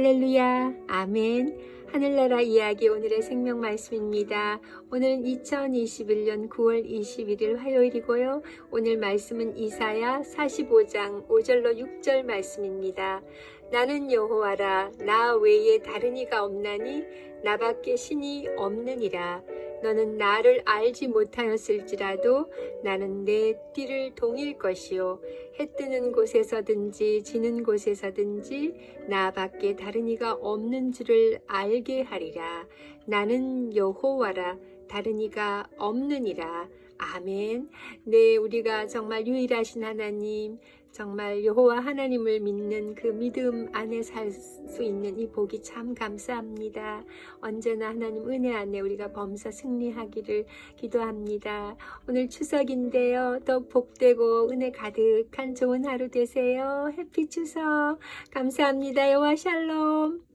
할렐루야, 아멘. 하늘나라 이야기 오늘의 생명 말씀입니다. 오늘은 2021년 9월 21일 화요일이고요. 오늘 말씀은 이사야 45장 5절로 6절 말씀입니다. 나는 여호와라 나 외에 다른 이가 없나니 나밖에 신이 없느니라. 너는 나를 알지 못하였을지라도 나는 내 띠를 동일 것이요 해 뜨는 곳에서든지 지는 곳에서든지 나밖에 다른 이가 없는 줄을 알게 하리라. 나는 여호와라 다른 이가 없느니라. 아멘. 네, 우리가 정말 유일하신 하나님, 정말 여호와 하나님을 믿는 그 믿음 안에 살 수 있는 이 복이 참 감사합니다. 언제나 하나님 은혜 안에 우리가 범사 승리하기를 기도합니다. 오늘 추석인데요. 더 복되고 은혜 가득한 좋은 하루 되세요. 해피 추석. 감사합니다. 여호와 샬롬.